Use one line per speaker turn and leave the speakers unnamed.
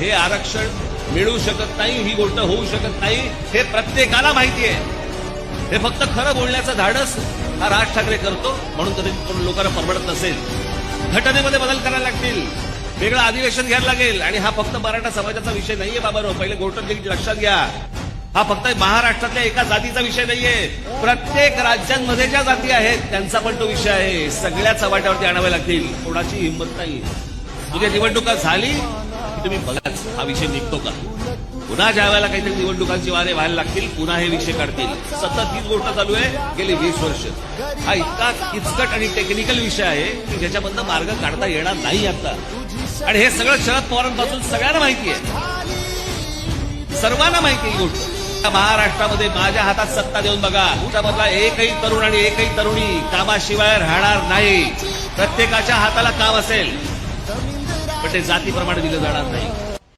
हे आरक्षण मिळू शकत नाही ही गोष्ट होऊ शकत नाही हे प्रत्येकाला माहिती आहे. हे फक्त खरं बोलण्याचं धाडस हा राज ठाकरे करतो म्हणून तरी कोण लोकांना परवडत नसेल. घटनेमध्ये बदल करायला लागतील. वेगळं अधिवेशन घ्यायला लागेल. आणि हा फक्त मराठा समाजाचा विषय नाहीये बाबारो पहिले गोष्ट लक्षात घ्या. हा फक्त महाराष्ट्रातल्या एका जातीचा विषय नाहीये. प्रत्येक राज्यांमध्ये ज्या जाती आहेत त्यांचा पण तो विषय आहे. सगळ्या चव्हाट्यावरती आणाव्या लागतील. कोणाची हिंमत नाही उद्या निवडणुका झाली तुम्ही बघाच. हा विषय निघतो का? पुन्हा ज्या वेळेला काहीतरी निवडणुकांची वारे व्हायला लागतील पुन्हा हे विषय काढतील. सतत हीच गोष्ट चालू आहे गेली वीस वर्ष. हा इतका किचकट आणि टेक्निकल विषय आहे की ज्याच्यामधनं मार्ग काढता येणार नाही आता. आणि हे सगळं शरद पवारांपासून सगळ्यांना माहिती आहे. सर्वांना माहिती आहे ही गोष्ट. महाराष्ट्रामध्ये माझ्या हातात सत्ता देऊन बघा. तुमच्यामधला एकही तरुण आणि एकही तरुणी कामाशिवाय राहणार नाही. प्रत्येकाच्या हाताला काम असेल. पण ते जातीप्रमाणे दिलं जाणार नाही.